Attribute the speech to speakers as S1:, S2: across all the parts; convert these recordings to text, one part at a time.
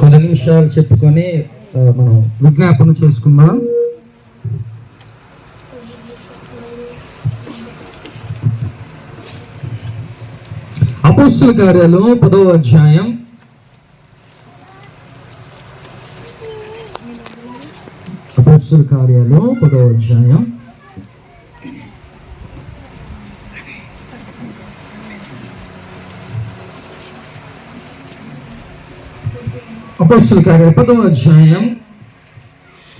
S1: కొన్ని నిమిషాలు చెప్పుకొని మనం విజ్ఞాపన చేసుకుందాం. అపోస్తుల కార్యాలు పదవ అధ్యాయం. అపోస్తుల కార్యాలు పదవ అధ్యాయం. అపోస్తుల కార్యాలు. పదవ అధ్యాయం.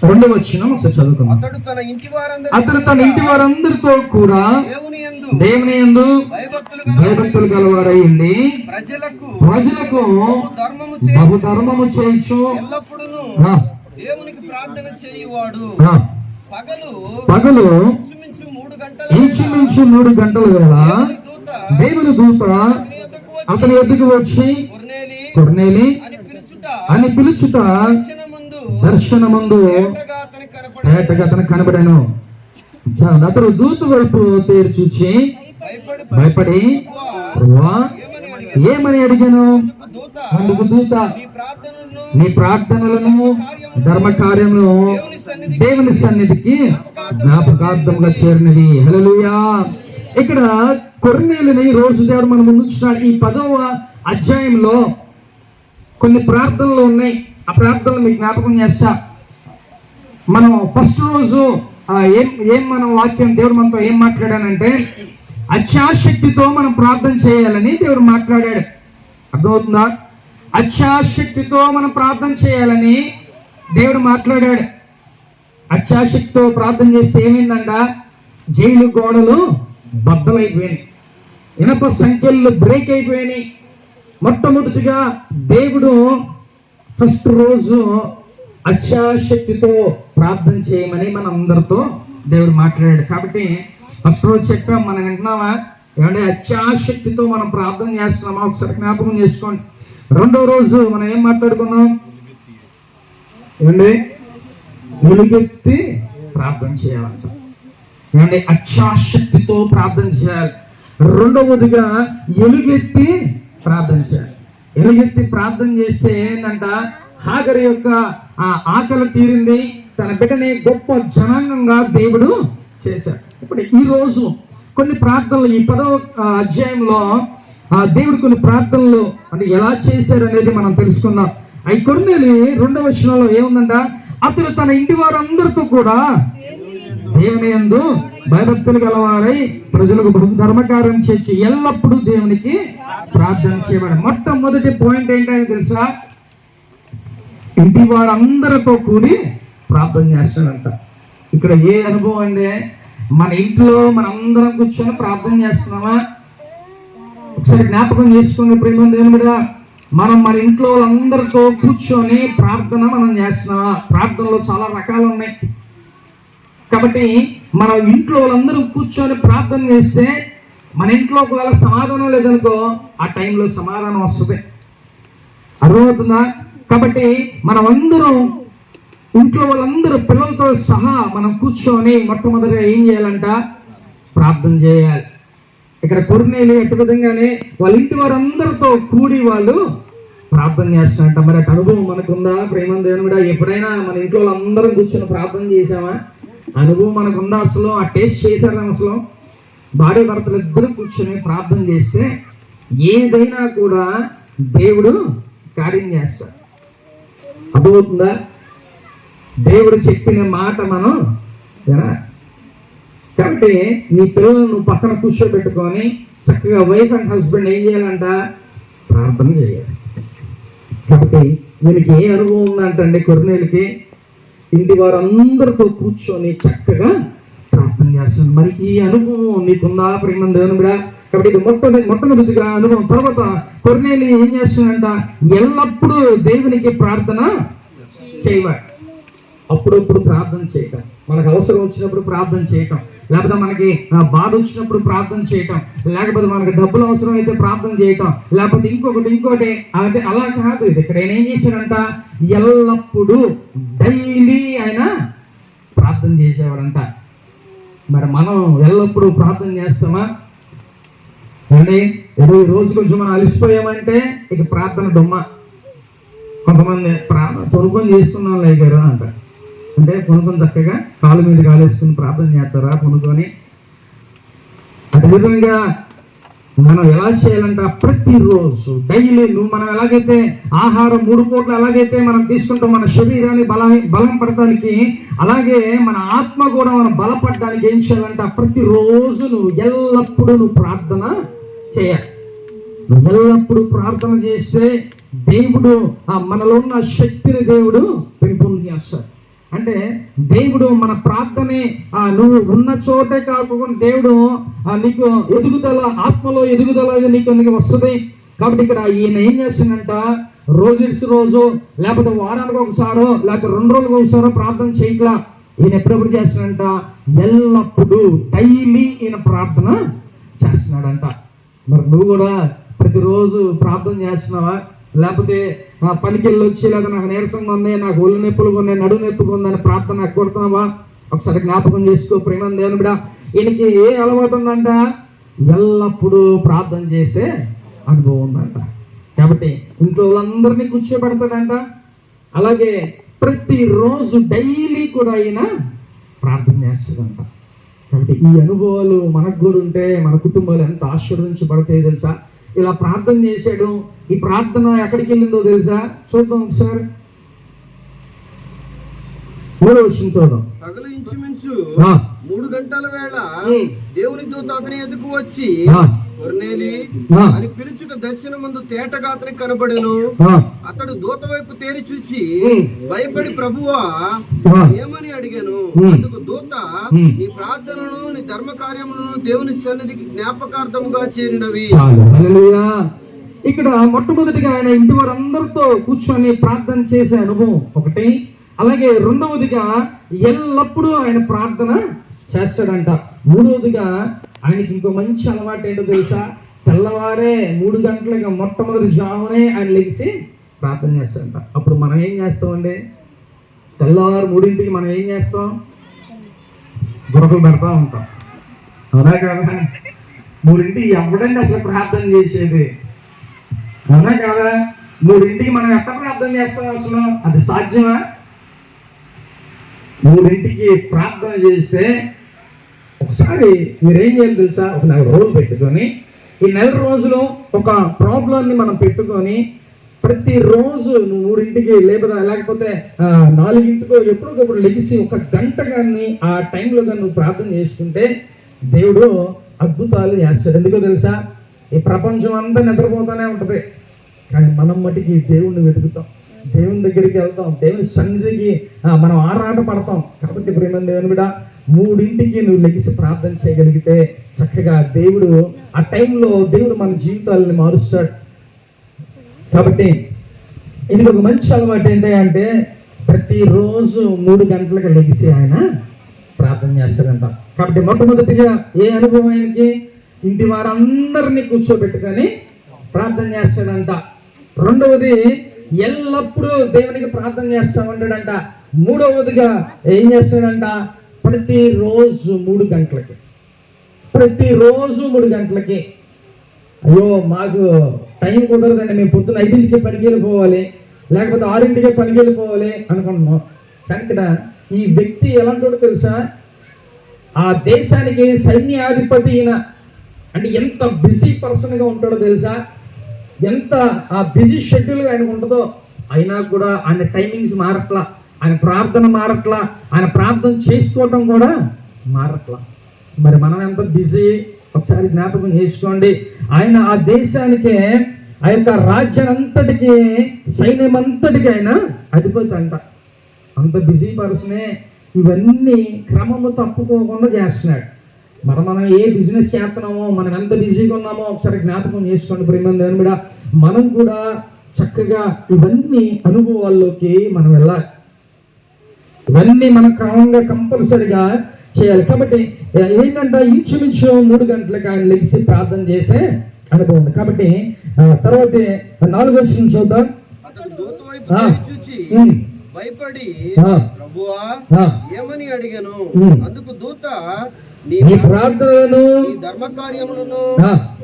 S1: రెండవ వచ్చిన ఒకసారి చదువుకుందాం.
S2: అతడు తన ఇంటి వారందరూ
S1: అతను తన ఇంటి వారందరితో కూడా
S2: దేవుని యందు
S1: దేవుని యందు
S2: భయభక్తులు
S1: ఉండి
S2: ప్రజలకు
S1: ప్రజలకు
S2: ధర్మము
S1: బహు ధర్మము చేయొచ్చు
S2: ఎల్లప్పుడూ దేవునికి ప్రార్థన చేయువాడు. పగలు
S1: పగలు
S2: ఇంచుమించు మూడు గంటల
S1: వేళ
S2: దేవుని దూత అతని
S1: ఎద్దుకు వచ్చి
S2: కొర్నేలి అని పిలుచుట దర్శనమందు ఏటగా అతని
S1: కనబడాను అతడు దూత వైపు తేరు చూచి
S2: భయపడి ఏమని
S1: అడిగాను? అందుకు దూత
S2: నీ
S1: ప్రార్థనలను ధర్మ కార్యములను
S2: దేవుని సన్నిధి
S1: దేవుని సన్నిధికి జ్ఞాపకార్థంగా చేరినది హల్లెలూయా. ఇక్కడ కొర్నేలిని రోజు దేవుడు మనం ముందు. ఈ పదవ అధ్యాయంలో కొన్ని ప్రార్థనలు ఉన్నాయి. ఆ ప్రార్థనలు మీకు జ్ఞాపకం చేస్తా. మనం ఫస్ట్ రోజు ఏం ఏం మనం వాక్యం దేవుడు మనతో ఏం మాట్లాడానంటే అత్యాశక్తితో మనం ప్రార్థన చేయాలని దేవుడు మాట్లాడాడు. అర్థమవుతుందా? అత్యాశక్తితో మనం ప్రార్థన చేయాలని దేవుడు మాట్లాడాడు. అత్యాశక్తితో ప్రార్థన చేస్తే ఏమైందంట? జైలు గోడలు బద్దలైపోయినాయి. ఇనప సంఖ్యలు బ్రేక్ అయిపోయినాయి. మొట్టమొదటిగా దేవుడు ఫస్ట్ రోజు అత్యాశక్తితో ప్రార్థన చేయమని మన అందరితో దేవుడు మాట్లాడాడు. కాబట్టి ఫస్ట్ రోజు చెప్పాం మనం వింటున్నామా ఏమంటే అత్యాశక్తితో మనం ప్రార్థన చేస్తున్నామా? ఒకసారి జ్ఞాపకం చేసుకోండి. రెండో రోజు మనం ఏం మాట్లాడుకున్నాం? ఏమండి? ఒలిగెత్తి ప్రార్థన చేయాలంట ఏమండి? అత్యాశక్తితో ప్రార్థన చేయాలి. రెండవదిగా ఎలుగెత్తి ప్రార్థన చేయాలి ఎలుగెత్తి ప్రార్థన చేస్తే ఏంటంట హాగరి యొక్క ఆ ఆకలి తీరింది తన బిడ్డని గొప్ప జనాంగంగా దేవుడు చేశాడు. ఇప్పుడు ఈ రోజు కొన్ని ప్రార్థనలు ఈ పదవ అధ్యాయంలో ఆ దేవుడు కొన్ని ప్రార్థనలు అంటే ఎలా చేశారు అనేది మనం తెలుసుకుందాం. అవి కొన్నేలి రెండవ వచనంలో ఏముందంట అతను తన ఇంటి వారందరితో కూడా దేవుని యందు భయభక్తులు గలవారై ప్రజలకు ధర్మకారం చేసి ఎల్లప్పుడూ దేవునికి ప్రార్థన చేయబడి మొట్టమొదటి పాయింట్ ఏంటని తెలుసా? ఇంటి వారందరితో కూడి ప్రార్థన చేస్తాడంట. ఇక్కడ ఏ అనుభవం అండి? మన ఇంట్లో మన అందరం కూర్చొని ప్రార్థన చేస్తున్నామా? ఒకసారి జ్ఞాపకం చేసుకుని ప్రేమ దేవుడు మనం మన ఇంట్లో వాళ్ళందరితో కూర్చొని ప్రార్థన మనం చేస్తున్నామా? ప్రార్థనలో చాలా రకాలు ఉన్నాయి. కాబట్టి మన ఇంట్లో వాళ్ళందరూ కూర్చొని ప్రార్థన చేస్తే మన ఇంట్లో ఒకవేళ సమాధానం లేదనుకో ఆ టైంలో సమాధానం వస్తుంది. అర్థమవుతుందా? కాబట్టి మనం ఇంట్లో వాళ్ళందరూ పిల్లలతో సహా మనం కూర్చొని మొట్టమొదటిగా ఏం చేయాలంట? ప్రార్థన చేయాలి. ఇక్కడ కొరినేలి ఎటు విధంగానే వాళ్ళ ఇంటి వారందరితో కూడి వాళ్ళు ప్రార్థన చేస్తారంట. మరి అటు అనుభవం మనకుందా? ప్రేమ దేవుని కూడా ఎప్పుడైనా మన ఇంట్లో వాళ్ళందరం కూర్చొని ప్రార్థన చేసామా అనుభవం మనకు ఉందా అసలు? ఆ టేస్ట్ చేశారా అసలు? భార్య భర్తలు ఇద్దరు కూర్చొని ప్రార్థన చేస్తే ఏదైనా కూడా దేవుడు కార్యం చేస్తాడు. అర్థమవుతుందా? దేవుడు చెప్పిన మాట మనం వినాలి కాబట్టి నీ పిల్లలను నువ్వు పక్కన కూర్చోబెట్టుకొని చక్కగా వైఫ్ అండ్ హస్బెండ్ ఏం చేయాలంట? ప్రార్థన చేయాలి. కాబట్టి వీనికి ఏ అనుభవం ఉందంటండి కొర్నేలకి? ఇంటి వారందరితో కూర్చొని చక్కగా ప్రార్థన చేస్తుంది. మరి ఈ అనుభవం నీకుందా ప్రేమ దేవుని కూడా కాబట్టి ఇది మొట్టమొదటి మొట్టమొదటిగా అనుభవం. తర్వాత కొర్నేలి ఏం చేస్తుందంట? ఎల్లప్పుడూ దేవునికి ప్రార్థన చేయవాలి అప్పుడప్పుడు ప్రార్థన చేయటం. మనకు అవసరం వచ్చినప్పుడు ప్రార్థన చేయటం లేకపోతే మనకి ఆ, బాధ వచ్చినప్పుడు ప్రార్థన చేయటం లేకపోతే మనకి డబ్బులు అవసరం అయితే ప్రార్థన చేయటం లేకపోతే ఇంకొకటి ఇంకోటి అంటే అలా కాదు. ఇది ఇక్కడ ఆయన ఏం చేశాడంట? ఎల్లప్పుడూ డైలీ ఆయన ప్రార్థన చేసేవాడంట. మరి మనం ఎల్లప్పుడూ ప్రార్థన చేస్తామా? అండి ఇరవై ఈ రోజు కొంచెం మనం అలసిపోయామంటే ఇక ప్రార్థన డొమ్మ కొంతమంది ప్రార్థన పొనుకొని చేస్తున్నాం లేగారు అంటారు. అంటే పొనుకొని చక్కగా కాలు మీద కాలేసుకుని ప్రార్థన చేస్తారా? పొనుకొని అదే విధంగా మనం ఎలా చేయాలంటే ప్రతిరోజు డైలీ నువ్వు మనం ఎలాగైతే ఆహారం మూడు పూటలు ఎలాగైతే మనం తీసుకుంటాం మన శరీరాన్ని బల బలం పడటానికి అలాగే మన ఆత్మ కూడా మనం బలపడడానికి ఏం చేయాలంటే ప్రతిరోజు నువ్వు ఎల్లప్పుడూ నువ్వు ప్రార్థన చేయాలి. నువ్వు ఎల్లప్పుడూ ప్రార్థన చేస్తే దేవుడు ఆ మనలో ఉన్న శక్తిని దేవుడు పెంపొందిస్తాడు అంటే దేవుడు మన ప్రార్థనే ఆ నువ్వు ఉన్న చోటే కాకుండా దేవుడు ఆ నీకు ఎదుగుదల ఆత్మలో ఎదుగుదల నీకు నీకు వస్తుంది. కాబట్టి ఇక్కడ ఈయన ఏం చేస్తుందంట? రోజు ఇడిసి రోజు లేకపోతే వారానికి ఒకసారో లేకపోతే రెండు రోజులకు ఒకసారో ప్రార్థన చేయట్లా. ఈయన ఎప్పుడెప్పుడు చేస్తున్నాడంట ఎల్లప్పుడూ డైలీ ఈయన ప్రార్థన చేస్తున్నాడంట. మరి నువ్వు కూడా ప్రతిరోజు ప్రార్థన చేస్తున్నావా? లేకపోతే ఆ పనికి వెళ్ళి వచ్చి లేదా నాకు నీరసంగా ఉంది నాకు ఒళ్ళు నొప్పులుగా ఉన్నాయి నడు నొప్పిగా ఉందని ప్రార్థన నాకు కొడుతున్నావా ఒకసారి జ్ఞాపకం చేసుకో ప్రేమ దేవుని బిడ. ఈయనకి ఏ అలవాటు ఉందంట? ఎల్లప్పుడూ ప్రార్థన చేసే అనుభవం ఉందంట. కాబట్టి ఇంట్లో వాళ్ళందరినీ కూర్చోబెడతాడంట. అలాగే ప్రతిరోజు డైలీ కూడా ఆయన ప్రార్థన చేస్తుందంట కాబట్టి ఈ అనుభవాలు మనకు కూడా ఉంటే మన కుటుంబాలు ఎంత ఆశీర్వదించబడతాయి తెలుసా? ఇలా ప్రార్థన చేశాడు ఈ ప్రార్థన ఎక్కడికి వెళ్ళిందో తెలుసా? చూద్దాం ఒకసారి. మూడో విషయం చూద్దాం.
S2: పగలు ఇంచుమించు మూడు గంటల వేళ దేవుని దూత అతని ఎదుకు వచ్చి కొర్నేలి అని దర్శనం ముందు తేటగా అతనికి కనబడెను. అతడు దూత వైపు తేరి చూచి భయపడి ప్రభువా ఏమని అడిగాను. అందుకు దూత. నీ ప్రార్థనను నీ ధర్మ కార్యములను దేవుని సన్నిధికి జ్ఞాపకార్థముగా చేరినవి.
S1: ఇక్కడ మొట్టమొదటిగా ఆయన ఇంటి వారందరితో కూర్చొని ప్రార్థన చేసే అనుభవం ఒకటి. అలాగే రెండవదిగా ఎల్లప్పుడూ ఆయన ప్రార్థన చేస్తాడంట. మూడవదిగా ఆయనకి ఇంకో మంచి అలవాటు ఏంటో తెలుసా? తెల్లవారే మూడు గంటలకి మొట్టమొదటి జామునే ఆయన లెగిసి ప్రార్థన చేస్తాడంట. అప్పుడు మనం ఏం చేస్తామండి? తెల్లవారు మూడింటికి మనం ఏం చేస్తాం? బురకలు పెడతా ఉంటాం. అవునా కదా? మూడింటికి ఎవడండి అసలు ప్రార్థన చేసేది? అవునా కాదా? మూడింటికి మనం ఎట్ట ప్రార్థన చేస్తాం అసలు? అది సాధ్యమా? మూడింటికి ప్రార్థన చేస్తే ఒకసారి మీరేం చేయాలి తెలుసా? ఒక నెల రోజులు పెట్టుకొని ఈ నెల రోజులు ఒక ప్రాబ్లంని మనం పెట్టుకొని ప్రతిరోజు నువ్వు మూడింటికి లేకపోతే లేకపోతే నాలుగింటికో ఎప్పటికప్పుడు లెగిసి ఒక గంట కానీ ఆ టైంలో కానీ నువ్వు ప్రార్థన చేసుకుంటే దేవుడు అద్భుతాలు చేస్తాడు. ఎందుకో తెలుసా? ఈ ప్రపంచం అంతా నిద్రపోతూనే ఉంటుంది. కానీ మనం మటుకి దేవుణ్ణి వెతుకుతాం. దేవుని దగ్గరికి వెళ్తాం. దేవుని సన్నిధికి మనం ఆరాట పడతాం కాబట్టి ప్రేమ దేవుని కూడా మూడింటికి నువ్వు లెగిసి ప్రార్థన చేయగలిగితే చక్కగా దేవుడు ఆ టైంలో దేవుడు మన జీవితాలని మారుస్తాడు. కాబట్టి ఇది ఒక మంచి అలవాటు ఏంటి అంటే ప్రతిరోజు మూడు గంటలకు లెగిసి ఆయన ప్రార్థన చేస్తారంట కాబట్టి మొట్టమొదటిగా ఏ అనుభవం ఆయనకి ఇంటి వారందరినీ కూర్చోబెట్టుకొని ప్రార్థన చేస్తాడంట. రెండవది ఎల్లప్పుడూ దేవునికి ప్రార్థన చేస్తా ఉంటాడంట మూడవదిగా ఏం చేస్తాడంట? ప్రతిరోజు మూడు గంటలకి. ప్రతిరోజు మూడు గంటలకి. అయ్యో మాకు టైం కుదరదండి. మేము పొద్దున్న ఐదింటికి పనికి వెళ్ళిపోవాలి లేకపోతే ఆరింటికి పనికి వెళ్ళిపోవాలి అనుకుంటున్నాం. కానీ ఇక్కడ ఈ వ్యక్తి ఎలాంటి తెలుసా? ఆ దేశానికి సైన్యాధిపతి అయిన అంటే ఎంత బిజీ పర్సన్గా ఉంటాడో తెలుసా? ఎంత ఆ బిజీ షెడ్యూల్గా ఆయనకు ఉంటుందో అయినా కూడా ఆయన టైమింగ్స్ మారట్లా ఆయన ప్రార్థన మారట్లా ఆయన ప్రార్థన చేసుకోవటం కూడా మారట్లా. మరి మనం ఎంత బిజీ? ఒకసారి జ్ఞాపకం చేసుకోండి. ఆయన ఆ దేశానికే ఆ యొక్క రాజ్యం అంతటికి సైన్యం అంతటికి ఆయన అధిపతి అంట అంత బిజీ పర్సనే ఇవన్నీ క్రమము తప్పుకోకుండా చేస్తున్నాడు. మరి మనం ఏ బిజినెస్ చేస్తున్నామో మనం ఎంత బిజీగా ఉన్నామో ఒకసారి జ్ఞాపకం చేసుకోండి దేవుని కూడా మనం కూడా చక్కగా ఇవన్నీ అనుభవాల్లోకి మనం వెళ్ళాలి. ఇవన్నీ మనం క్రమంగా కంపల్సరిగా చేయాలి. కాబట్టి ఏంటంటే ఇంచుమించు మూడు గంటలకు ఆయన లెగిసి ప్రార్థన చేసే అనుభవం కాబట్టి తర్వాత నాలుగో విషయం చూద్దాం
S2: భయపడి ప్రభువా. ఏమని అడిగాను. అందుకు దూత నీ
S1: ప్రార్థనలను
S2: ధర్మ కార్యములను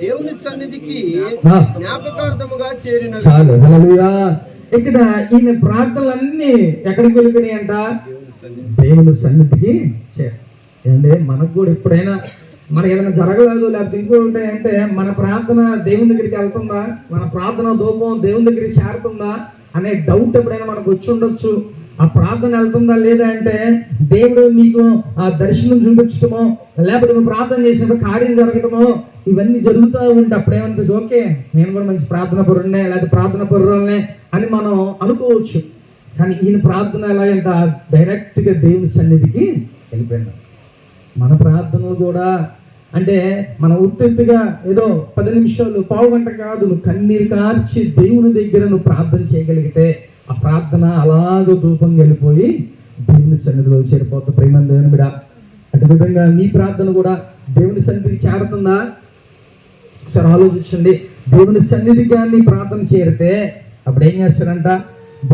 S2: దేవుని సన్నిధికి జ్ఞాపకార్థముగా చేరినవి.
S1: చాలు. హల్లెలూయా. ఇక్కడ ఈయన ప్రార్థనలన్నీ ఎక్కడికి వెళ్ళిపోయినాయి అంట?
S2: దేవుని సన్నిధి
S1: దేవుని సన్నిధికి చేరు. ఏంటంటే మనకు కూడా ఎప్పుడైనా మనకి ఏదైనా జరగలేదు లేకపోతే ఇంకోటి అంటే మన ప్రార్థన దేవుని దగ్గరికి వెళ్తుందా? మన ప్రార్థన దూపం దేవుని దగ్గరికి చేరుతుందా? అనే డౌట్ ఎప్పుడైనా మనకు వచ్చి ఉండొచ్చు. ఆ ప్రార్థన వెళ్తుందా లేదా అంటే దేవుడు మీకు ఆ దర్శనం చూపించడమో లేకపోతే నువ్వు ప్రార్థన చేసినప్పుడు కార్యం జరగటమో ఇవన్నీ జరుగుతూ ఉంటే అప్పుడేమనిపిస్తుంది ఓకే నేను కూడా మంచి ప్రార్థన పరుడినే లేకపోతే ప్రార్థన పరురాలనే అని మనం అనుకోవచ్చు. కానీ ఈయన ప్రార్థన ఎలాగంట డైరెక్ట్గా దేవుని సన్నిధికి వెళ్ళిపోయినాం మన ప్రార్థనలు కూడా అంటే మన ఉత్తిగా ఏదో పది నిమిషాలు పావు గంట కాదు నువ్వు కన్నీరు కార్చి దేవుని దగ్గర నువ్వు ప్రార్థన చేయగలిగితే ఆ ప్రార్థన అలాగ ధూపం వెళ్ళిపోయి దేవుని సన్నిధిలో చేరిపోతుంది ప్రేమ దేవుని బిడ. అటు విధంగా నీ ప్రార్థన కూడా దేవుని సన్నిధికి చేరుతుందా? ఒకసారి ఆలోచించండి. దేవుని సన్నిధిగా నీ ప్రార్థన చేరితే అప్పుడు ఏం చేస్తాడంట?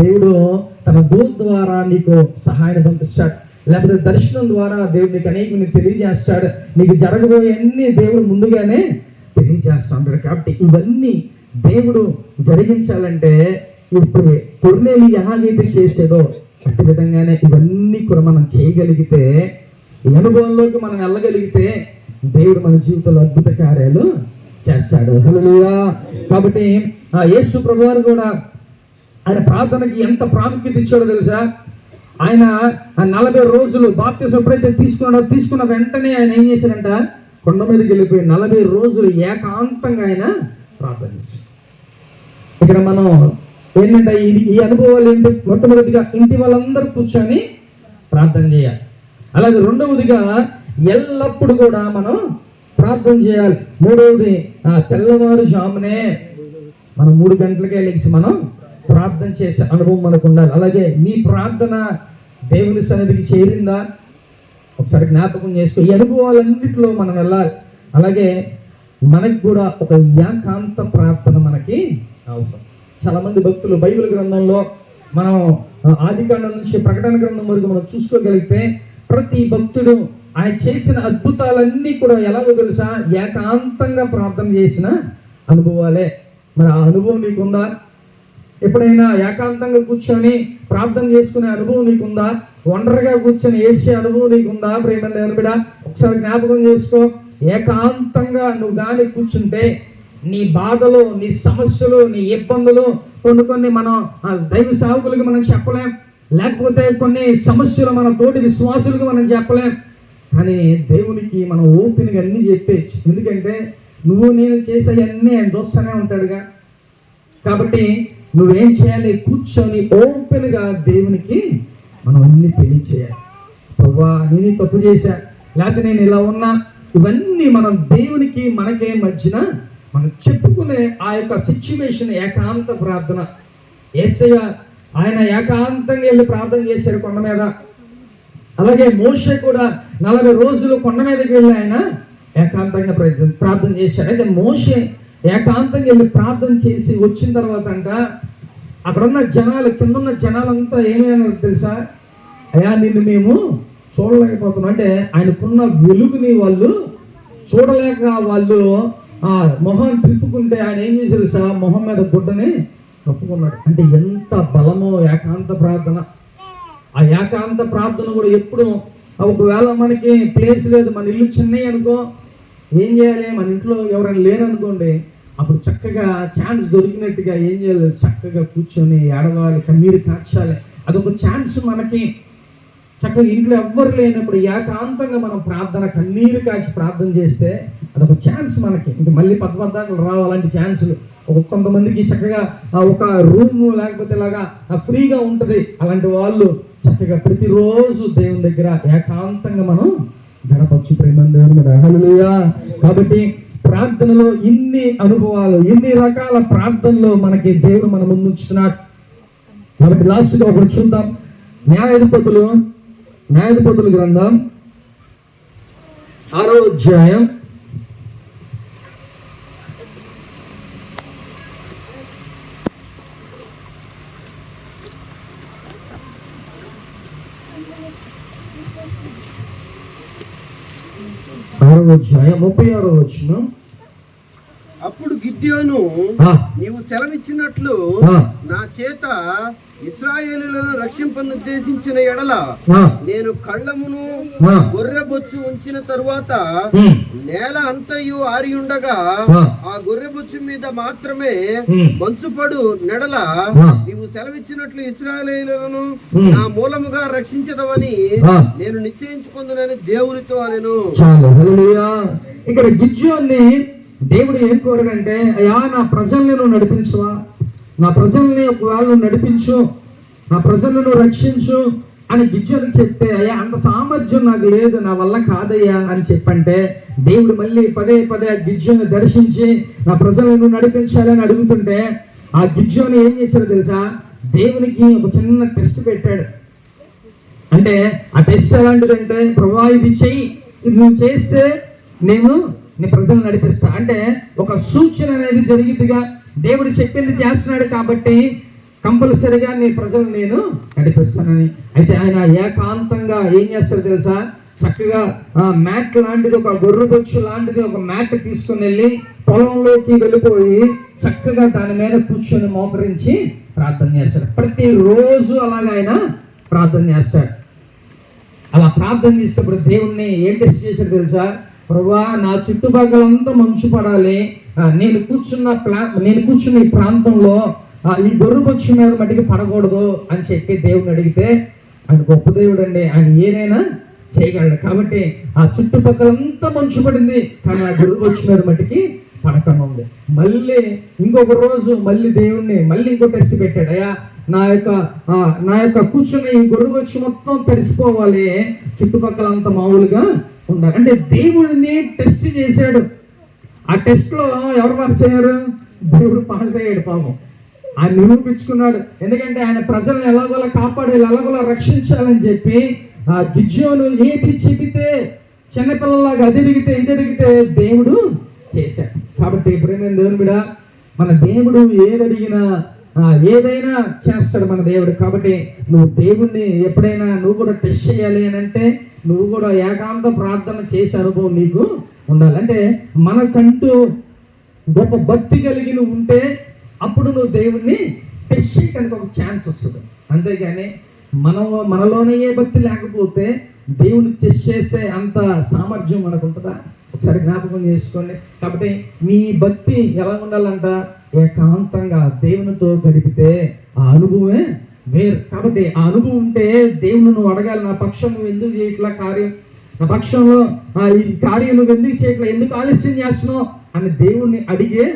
S1: దేవుడు తన దూత ద్వారా నీకు సహాయం పంపిస్తాడు. లేకపోతే దర్శనం ద్వారా దేవుడు నీకు అనేక నీకు తెలియజేస్తాడు. నీకు జరగబోయే అన్ని దేవుడు ముందుగానే తెలియజేస్తాడు. కాబట్టి ఇవన్నీ దేవుడు జరిగించాలంటే ఇప్పుడు కొన్నేళ్ళు ఎలాగైతే చేసేదో అట్టి విధంగానే ఇవన్నీ కూడా మనం చేయగలిగితే ఈ అనుభవంలోకి మనం వెళ్ళగలిగితే దేవుడు మన జీవితంలో అద్భుత కార్యాలు చేస్తాడు. హలోయా కాబట్టి ఆ యేసు ప్రభువారు కూడా ఆయన ప్రార్థనకి ఎంత ప్రాముఖ్యత ఇచ్చాడో తెలుసా? ఆయన ఆ నలభై రోజులు బాప్తిసం ఎప్పుడైతే తీసుకున్నాడో తీసుకున్న వెంటనే ఆయన ఏం చేశారంట కొండ మీదకి వెళ్ళిపోయి నలభై రోజులు ఏకాంతంగా ఆయన ప్రార్థన చేశాడు. ఇక్కడ మనం ఏంటంటే ఈ ఈ అనుభవాలు ఏంటి? మొట్టమొదటిగా ఇంటి వాళ్ళందరూ కూర్చొని ప్రార్థన చేయాలి. అలాగే రెండవదిగా ఎల్లప్పుడు కూడా మనం ప్రార్థన చేయాలి. మూడవది ఆ తెల్లవారుజామునే మనం మూడు గంటలకే లేచి మనం ప్రార్థన చేసే అనుభవం మనకు ఉండాలి. అలాగే మీ ప్రార్థన దేవుని సన్నిధికి చేరిందా? ఒకసారి జ్ఞాపకం చేసుకో. ఈ అనుభవాలన్నింటిలో మనం వెళ్ళాలి. అలాగే మనకి కూడా ఒక ఏకాంత ప్రార్థన మనకి అవసరం. చాలా మంది భక్తులు బైబిల్ గ్రంథంలో మనం ఆదికాండం నుంచి ప్రకటన గ్రంథం వరకు మనం చూసుకోగలిగితే ప్రతి భక్తుడు ఆయన చేసిన అద్భుతాలన్నీ కూడా ఎలాగో తెలుసా? ఏకాంతంగా ప్రార్థన చేసిన అనుభవాలే. మరి ఆ అనుభవం నీకుందా? ఎప్పుడైనా ఏకాంతంగా కూర్చొని ప్రార్థన చేసుకునే అనుభవం నీకుందా? ఒంటరిగా కూర్చొని ఏడ్చే అనుభవం నీకుందా ప్రేమ బిడ? ఒకసారి జ్ఞాపకం చేసుకో. ఏకాంతంగా నువ్వు గాని కూర్చుంటే నీ బాధలు నీ సమస్యలు నీ ఇబ్బందులు కొన్ని కొన్ని మనం దైవ సావుకులకి మనం చెప్పలేం. లేకపోతే కొన్ని సమస్యలు మన తోటి విశ్వాసులకు మనం చెప్పలేం. కానీ దేవునికి మనం ఓపెన్గా అన్నీ చెప్పేసి ఎందుకంటే నువ్వు నేను చేసేవన్నీ ఆయన చూస్తూనే ఉంటాడుగా. కాబట్టి నువ్వేం చేయాలి? కూర్చొని ఓపెన్గా దేవునికి మనం అన్నీ తెలియచేయాలి. ప్రభా నేను తప్పు చేశా. లేకపోతే నేను ఇలా ఉన్నా. ఇవన్నీ మనం దేవునికి మనకే మధ్యన మనం చెప్పుకునే ఆ యొక్క సిచ్యువేషన్ ఏకాంత ప్రార్థన. ఏసయ ఆయన ఏకాంతంగా వెళ్ళి ప్రార్థన చేశారు కొండ మీద. అలాగే మోషే కూడా నలభై రోజులు కొండ మీదకి వెళ్ళి ఆయన ఏకాంతంగా ప్రయత్నం ప్రార్థన చేశారు. అయితే మోషే ఏకాంతంగా వెళ్ళి ప్రార్థన చేసి వచ్చిన తర్వాత అంట అక్కడున్న జనాలు కిందన్న జనాలంతా ఏమైనా తెలుసా? అయ్యా నిన్ను మేము చూడలేకపోతున్నాం. అంటే ఆయనకున్న వెలుగుని వాళ్ళు చూడలేక వాళ్ళు ఆ మొహం తిప్పుకుంటే ఆయన ఏం చేశారు తెలుసా మొహం మీద గుడ్డని కప్పుకున్నాడు అంటే ఎంత బలమో ఏకాంత ప్రార్థన. ఆ ఏకాంత ప్రార్థన కూడా ఎప్పుడు ఒకవేళ మనకి ప్లేస్ లేదు మన ఇల్లు చిన్నవి అనుకో ఏం చేయాలి? మన ఇంట్లో ఎవరైనా లేరనుకోండి అప్పుడు చక్కగా ఛాన్స్ దొరికినట్టుగా ఏం చేయాలి? చక్కగా కూర్చొని ఏడవాలి కన్నీరు కాచాలి. అదొక ఛాన్స్ మనకి. చక్కగా ఇంట్లో ఎవ్వరు లేనప్పుడు ఏకాంతంగా మనం ప్రార్థన కన్నీరు కాచి ప్రార్థన చేస్తే అదొక ఛాన్స్ మనకి. ఇంక మళ్ళీ పద్మర్థాలు రావు అలాంటి ఛాన్సులు ఒక కొంతమందికి చక్కగా ఆ ఒక రూమ్ లేకపోతే ఇలాగా ఆ ఫ్రీగా ఉంటుంది. అలాంటి వాళ్ళు చక్కగా ప్రతిరోజు దేవుని దగ్గర ఏకాంతంగా మనం గడపచ్చు. ప్రేమ దేవుని కాబట్టి ప్రార్థనలో ఇన్ని అనుభవాలు ఇన్ని రకాల ప్రార్థనలో మనకి దేవుడు మన ముందు ఉంచుతున్నాడు. కాబట్టి లాస్ట్గా ఒకటి చూద్దాం. న్యాయాధిపతులు న్యాయాధిపతుల గ్రంథం ఆరో అధ్యాయం ఆరో అధ్యాయం ముప్పై ఆరో వచ్చిన
S2: అప్పుడు గిద్యోను నీవు సెలవిచ్చినట్లు నా చేత ఇస్రాయేలులను రక్షింపనుద్దేశించిన ఎడల నేను కళ్ళమును గొర్రె బొచ్చు ఉంచిన తరువాత నేల అంతయు ఆరి ఉండగా
S1: ఆ,
S2: గొర్రె బొచ్చు మీద మాత్రమే మంచుపడు నెడల నీవు సెలవిచ్చినట్లు ఇస్రాయేలీలను. నా మూలముగా రక్షించదవని. నేను నిశ్చయించుకుందునని దేవునితో
S1: హల్లెలూయా. ఇక్కడ గిజ్జోన్ని దేవుడు ఏం కోరాడంటే అయ్యా నా ప్రజల్ని నువ్వు నడిపించవా? నా ప్రజల్ని ఒకవేళ నువ్వు నడిపించు నా ప్రజలను నువ్వు రక్షించు అని గిజ్జోనికి చెప్తే అయ్యా అంత సామర్థ్యం నాకు లేదు నా వల్ల కాదయ్యా అని చెప్పంటే దేవుడు మళ్ళీ పదే పదే గిజ్జను దర్శించి నా ప్రజలను నడిపించాలని అడుగుతుంటే ఆ గిజ్జోని ఏం చేశారో తెలుసా? దేవునికి ఒక చిన్న టెస్ట్ పెట్టాడు. అంటే ఆ టెస్ట్ ఎలాంటిదంటే ప్రభా ఇది చెయ్యి ఇది నువ్వు చేస్తే నేను నీ ప్రజలు నడిపిస్తా. అంటే ఒక సూచన అనేది జరిగిందిగా దేవుడు చెప్పింది చేస్తున్నాడు కాబట్టి కంపల్సరిగా నీ ప్రజలు నేను నడిపిస్తానని. అయితే ఆయన ఏకాంతంగా ఏం చేస్తాడు తెలుసా? చక్కగా ఆ మ్యాట్ లాంటిది ఒక గొర్రె బొచ్చు లాంటిది ఒక మ్యాట్ తీసుకుని వెళ్ళి పొలంలోకి వెళ్ళిపోయి చక్కగా దాని మీద కూర్చొని మోకరించి ప్రార్థన చేస్తాడు. ప్రతిరోజు అలాగ ఆయన ప్రార్థన చేస్తాడు. అలా ప్రార్థన చేసేటప్పుడు దేవుణ్ణి ఏం టెస్ట్ చేశాడు తెలుసా? ప్రభా నా చుట్టుపక్కలంతా మంచు పడాలి నేను కూర్చున్న ప్లా నేను కూర్చున్న ఈ ప్రాంతంలో ఈ గొర్రెపక్షి మీద మట్టికి పడకూడదు అని చెప్పి దేవుని అడిగితే ఆయన గొప్ప దేవుడు అండి. ఆయన ఏదైనా చేయగలడు. కాబట్టి ఆ చుట్టుపక్కల అంతా మంచు పడింది కానీ ఆ గొర్రెపక్షి మీద మట్టికి పడకుండా ఉంది. మళ్ళీ ఇంకొక రోజు మళ్ళీ దేవుణ్ణి మళ్ళీ ఇంకో టెస్ట్ పెట్టాడు. అయ్యా నా యొక్క నా యొక్క కూర్చుని ఈ గొర్రె మొత్తం తడిసిపోవాలి. చుట్టుపక్కల అంత మామూలుగా ఉన్నారు అంటే దేవుడిని టెస్ట్ చేశాడు. ఆ టెస్ట్లో ఎవరు పాస్ అయ్యారు? దేవుడు పాస్ అయ్యాడు పాపం. ఆయన నిరూపించుకున్నాడు. ఎందుకంటే ఆయన ప్రజలను ఎలాగోలా కాపాడాలి ఎలాగోలా రక్షించాలని చెప్పి ఆ గిజ్జోను ఏది చెబితే చిన్నపిల్లలాగా అది అడిగితే ఇది అడిగితే దేవుడు చేశాడు. కాబట్టి ప్రేమైన దేవుని కూడా మన దేవుడు ఏది అడిగినా ఏదైనా చేస్తాడు మన దేవుడు. కాబట్టి నువ్వు దేవుణ్ణి ఎప్పుడైనా నువ్వు కూడా టెస్ట్ చేయాలి అని అంటే నువ్వు కూడా ఏకాంత ప్రార్థన చేసే అనుభవం నీకు ఉండాలి. అంటే మనకంటూ గొప్ప భక్తి కలిగి నువ్వు ఉంటే అప్పుడు నువ్వు దేవుణ్ణి టెస్ట్ చేయడానికి ఒక ఛాన్స్ వస్తుంది. అంతేగాని మనం మనలోనే ఏ భక్తి లేకపోతే దేవుని టెస్ట్ చేసే అంత సామర్థ్యం మనకు ఉంటుందా? ఒకసారి జ్ఞాపకం చేసుకోండి. కాబట్టి మీ భక్తి ఎలా ఉండాలంట? ఏకాంతంగా దేవునితో గడిపితే ఆ అనుభవమే వేరు. కాబట్టి ఆ అనుభవం ఉంటే దేవుని నువ్వు అడగాలి నా పక్షం నువ్వు ఎందుకు చేయట్లా కార్యం నా పక్షంలో ఆ, ఈ కార్యం నువ్వు ఎందుకు చేయట్లా ఎందుకు ఆలస్యం చేస్తున్నావు అని దేవుణ్ణి అడిగే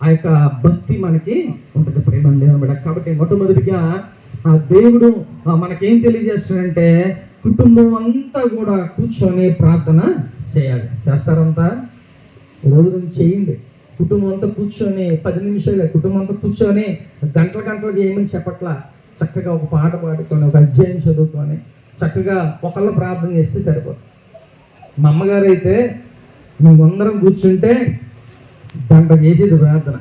S1: ఆ యొక్క భక్తి మనకి ఉంటుంది. ప్రేమ దేవుని కాబట్టి మొట్టమొదటిగా ఆ దేవుడు మనకేం తెలియజేస్తాడంటే కుటుంబం అంతా కూడా కూర్చొని ప్రార్థన చేయాలి. చేస్తారంతా రోజు నుంచి చేయండి. కుటుంబం అంతా కూర్చొని పది నిమిషాలు కుటుంబం అంతా కూర్చొని గంటల గంటలు చేయమని చెప్పట్లా. చక్కగా ఒక పాట పాడుకొని ఒక అధ్యాయం చదువుకొని చక్కగా ఒకళ్ళు ప్రార్థన చేస్తే సరిపోదు. మా అమ్మగారు అయితే మేమందరం కూర్చుంటే గంట చేసేది ప్రార్థన.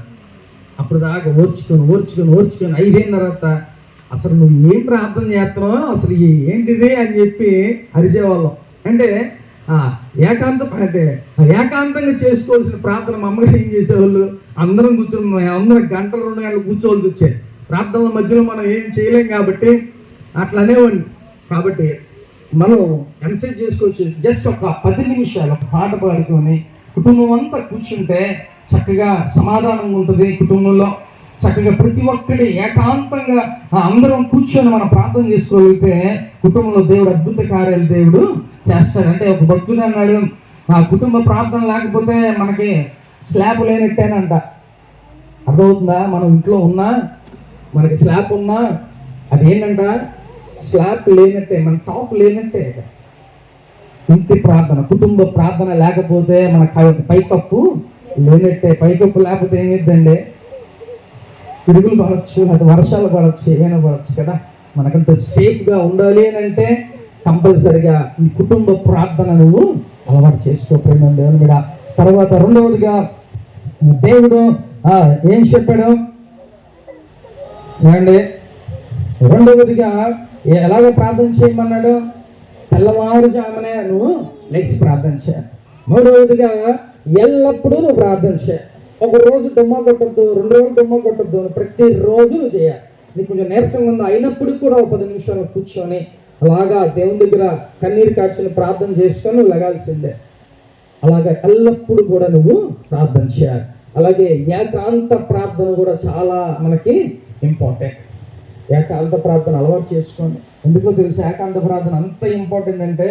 S1: అప్పుడు దాకా ఓర్చుకొని ఓర్చుకొని ఓర్చుకొని అయిపోయిన తర్వాత అసలు నువ్వు ఏం ప్రార్థన చేస్తున్నావు అసలు ఏంటిది అని చెప్పి అరిచేవాళ్ళం. అంటే ఆ ఏకాంత అంటే ఆ ఏకాంతంగా చేసుకోవాల్సిన ప్రార్థన మా అమ్మగారు ఏం చేసేవాళ్ళు? అందరం కూర్చొని అందరం గంటలు రెండు గంటలు కూర్చోవాల్సి వచ్చేది. ప్రార్థనల మధ్యలో మనం ఏం చేయలేం కాబట్టి అట్లా అనేవాడిని. కాబట్టి మనం కన్సల్ట్ చేసుకోవచ్చు. జస్ట్ ఒక పది నిమిషాలు ఒక పాట పాడుకొని కుటుంబం అంతా కూర్చుంటే చక్కగా సమాధానంగా ఉంటుంది కుటుంబంలో. చక్కగా ప్రతి ఒక్కటి ఏకాంతంగా అందరం కూర్చొని మనం ప్రార్థన చేసుకోగలిగితే కుటుంబంలో దేవుడు అద్భుత కార్యాలు దేవుడు చేస్తాడు అంటే ఒక భక్తుడు అన్నాడు ఆ కుటుంబ ప్రార్థన లేకపోతే మనకి స్లాబ్ లేనట్టేనంట. అర్థమవుతుందా? మనం ఇంట్లో ఉన్నా మనకి స్లాబ్ ఉన్నా అది ఏంటంట స్లాబ్ లేనట్టే మన టాప్ లేనట్టే ఇంటి ప్రార్థన కుటుంబ ప్రార్థన లేకపోతే మన పైకప్పు లేనట్టే పైకప్పు లేకపోతే ఏమిద్దండి పిడుగులు పడవచ్చు అది వర్షాలు పడవచ్చు ఏమైనా పడవచ్చు కదా? మనకంత సేఫ్గా ఉండాలి అని అంటే కంపల్సరిగా ఈ కుటుంబ ప్రార్థన నువ్వు అలవాటు చేసుకో ప్రేమ దేవుని మీద తర్వాత రెండవదిగా దేవుడు ఏం చెప్పాడు? ఏమండి? రెండవదిగా ఎలాగ ప్రార్థన చేయమన్నాడు? తెల్లవారుజామునే నువ్వు నెక్స్ట్ ప్రార్థన చేయ. మూడవదిగా ఎల్లప్పుడూ నువ్వు ప్రార్థన చేయ. ఒక రోజు దుమ్మ కొట్టద్దు రెండు రోజులు దుమ్మ కొట్టద్దు ప్రతిరోజు నువ్వు చేయాలి. నీకు కొంచెం నీరసంగా ఉంది? అయినప్పుడు కూడా ఒక పది నిమిషాలు కూర్చొని అలాగా దేవుని దగ్గర కన్నీరు కాచుని ప్రార్థన చేసుకొని నువ్వు లగాల్సిందే. అలాగా ఎల్లప్పుడు కూడా నువ్వు ప్రార్థన చేయాలి. అలాగే ఏకాంత ప్రార్థన కూడా చాలా మనకి ఇంపార్టెంట్ ఏకాంత ప్రార్థన అలవాటు చేసుకోండి. ఎందుకో తెలుసు? ఏకాంత ప్రార్థన అంత ఇంపార్టెంట్ అంటే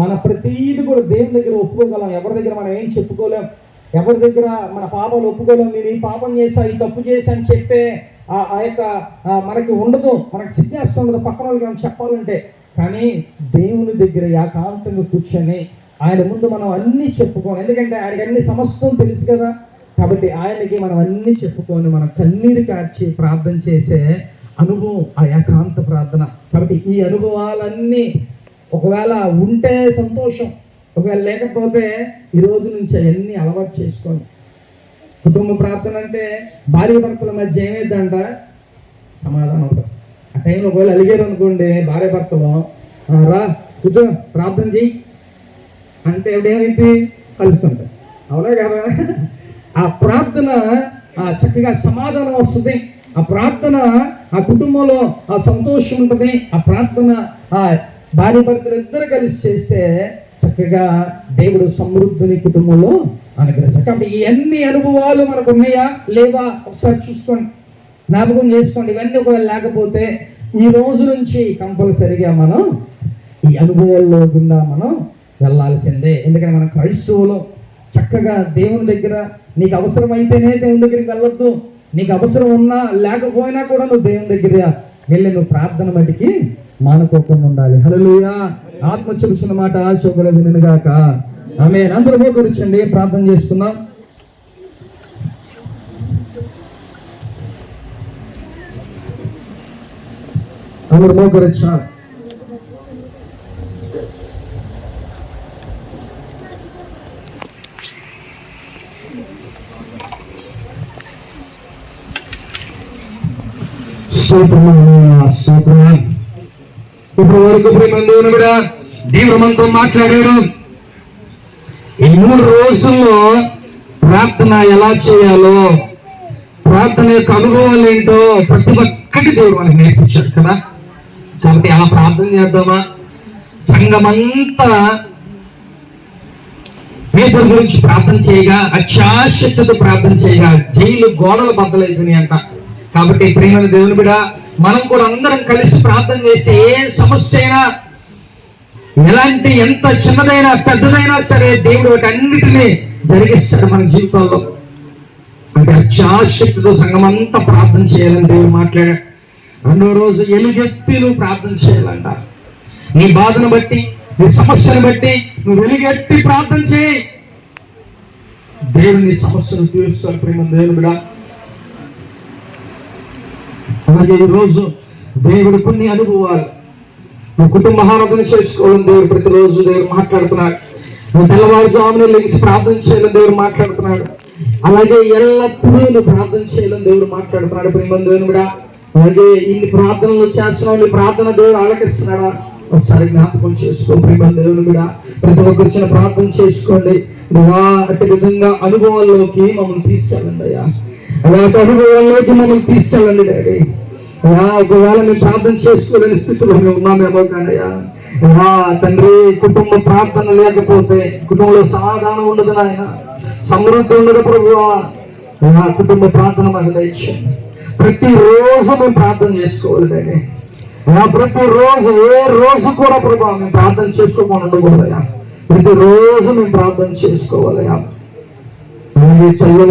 S1: మన ప్రతీది కూడా దేవుని దగ్గర ఒప్పుకోగలం. ఎవరి దగ్గర మనం ఏం చెప్పుకోలేం? ఎవరి దగ్గర మన పాపాలు ఒప్పుకోలేం? నేను ఈ పాపం చేశా ఈ తప్పు చేశా అని చెప్పే ఆ యొక్క మనకి ఉండదు. మనకి సిగ్గేస్తూ ఉండదు పక్కన వాళ్ళకి ఏమైనా చెప్పాలంటే కానీ దేవుని దగ్గర ఏకాంతంగా కూర్చొని ఆయన ముందు మనం అన్నీ చెప్పుకోం ఎందుకంటే ఆయనకి అన్ని సమస్తం తెలుసు కదా. కాబట్టి ఆయనకి మనం అన్నీ చెప్పుకొని మనం కన్నీరు కార్చి ప్రార్థన చేసే అనుభవం ఆ ఏకాంత ప్రార్థన. కాబట్టి ఈ అనుభవాలన్నీ ఒకవేళ ఉంటే సంతోషం ఒకవేళ లేకపోతే ఈ రోజు నుంచి అవన్నీ అలవాటు చేసుకోండి. కుటుంబ ప్రార్థన అంటే భార్య భర్తల మధ్య ఏమైందంట? సమాధానం ఉంటుంది ఆ టైంలో ఒకవేళ అలిగారు అనుకోండి భార్య భర్తలో రా కూర్చో ప్రార్థన చెయ్యి. అంటే ఎవడేమైంది? కలుస్తుంటాయి అవునా కదా? ఆ ప్రార్థన ఆ చక్కగా సమాధానం వస్తుంది. ఆ ప్రార్థన ఆ కుటుంబంలో ఆ సంతోషం ఉంటుంది. ఆ ప్రార్థన ఆ భార్య భర్తలు ఇద్దరు కలిసి చేస్తే చక్కగా దేవుడు సమృద్ధిని కుటుంబంలో అనుగ్రహించారు కాబట్టి ఇవన్నీ అనుభవాలు మనకు ఉన్నాయా? లేవా? ఒకసారి చూసుకోండి. జ్ఞాపకం చేసుకోండి. ఇవన్నీ ఒకవేళ లేకపోతే ఈ రోజు నుంచి కంపల్సరిగా మనం ఈ అనుభవాల్లో గుండా మనం వెళ్ళాల్సిందే. ఎందుకంటే మనం క్రైస్తవులు. చక్కగా దేవుని దగ్గర నీకు అవసరమైతేనే దేవుని దగ్గరికి వెళ్ళొద్దు. నీకు అవసరం ఉన్నా లేకపోయినా కూడా నువ్వు దేవుని దగ్గర వెళ్ళి నువ్వు ప్రార్థన మటుకి మానుకోకుండా ఉండాలి. హలోయా ఆత్మ చెబుతున్న మాట చోకల వినుగాక ఆమె అందరూ మోకరించండి ప్రార్థన చేసుకుందాం అందరూ మోకరించాలి స్తోత్రము స్తోత్రము ఇప్పుడు వరకు ప్రేమ కూడా దేవుడు మనతో మాట్లాడాడు ఈ మూడు రోజుల్లో ప్రార్థన ఎలా చేయాలో ప్రార్థన యొక్క అనుభవాలు ఏంటో ప్రతి ఒక్కటి దేవుడు మనకి నేర్పించాడు కదా. కాబట్టి అలా ప్రార్థన చేద్దామా? సంఘమంతా పేపర్ గురించి ప్రార్థన చేయగా అత్యాశక్తితో ప్రార్థన చేయగా జైలు గోడలు బద్దలైపోయినాయి అంట కాబట్టి ప్రేమ దేవుని బిడ మనం కూడా అందరం కలిసి ప్రార్థన చేస్తే ఏ సమస్య అయినా ఎలాంటి ఎంత చిన్నదైనా పెద్దదైనా సరే దేవుడు వాటన్నిటినీ జరిగిస్తాడు మన జీవితాల్లో అంటే అత్యాశక్తితో సంఘం అంతా ప్రార్థన చేయాలని దేవుడు మాట్లాడాడు రెండో రోజు ఎలుగెత్తి నువ్వు ప్రార్థన చేయాలంట. నీ బాధను బట్టి నీ సమస్యను బట్టి నువ్వు వెలుగెత్తి ప్రార్థన చేయి. దేవుడు నీ సమస్యను తీరుస్తాడు ప్రేమ దేవుడు కూడా అలాగే ఈరోజు రోజు దేవుడు కొన్ని అనుభవాలు. నువ్వు కుటుంబ ఆరాధన చేసుకోవాలని దేవుడు ప్రతిరోజు దేవుడు మాట్లాడుతున్నాడు. నువ్వు తెల్లవారుజామున లేచి ప్రార్థన చేయాలని దేవుడు మాట్లాడుతున్నాడు. అలాగే ఎల్లప్పుడూ నువ్వు ప్రార్థన చేయాలని దేవుడు మాట్లాడుతున్నాడు. ప్రేమందుని కూడా అలాగే ఇన్ని ప్రార్థనలు చేస్తున్నావు నీ ప్రార్థన దేవుడు ఆలకిస్తున్నాడా? ఒకసారి జ్ఞాపకం చేసుకో ప్రేమ దేవుని కూడా. ప్రతి ఒక్కరు వచ్చిన ప్రార్థన చేసుకోండి. నువ్వా అట్టి విధంగా అనుభవాల్లోకి మమ్మల్ని తీసుకెళ్ళండి అయ్యా. అలాంటి అనుభవాల్లోకి మమ్మల్ని తీసుకెళ్ళండి డాడీ. అయ్యా ఒకవేళ మేము ప్రార్థన చేసుకోలేని స్థితిలో మేము ఉన్నామేమో కానీ అయ్యా తండ్రి కుటుంబ ప్రార్థన లేకపోతే కుటుంబంలో సమాధానం ఉండదు నాయన. సమృద్ధి ఉండదు ప్రభు అయ్యా కుటుంబ ప్రార్థన మాకు దయచేయండి. ప్రతిరోజు మేము ప్రార్థన చేసుకోవాలి డాడీ. అయ్యా ప్రతిరోజు ఏ రోజు కూడా ప్రభావ మేము ప్రార్థన చేసుకోకుండా ఉండకూడదయ్యా ప్రతిరోజు మేము ప్రార్థన చేసుకోవాలయ్యా అలాగే తెల్లవారు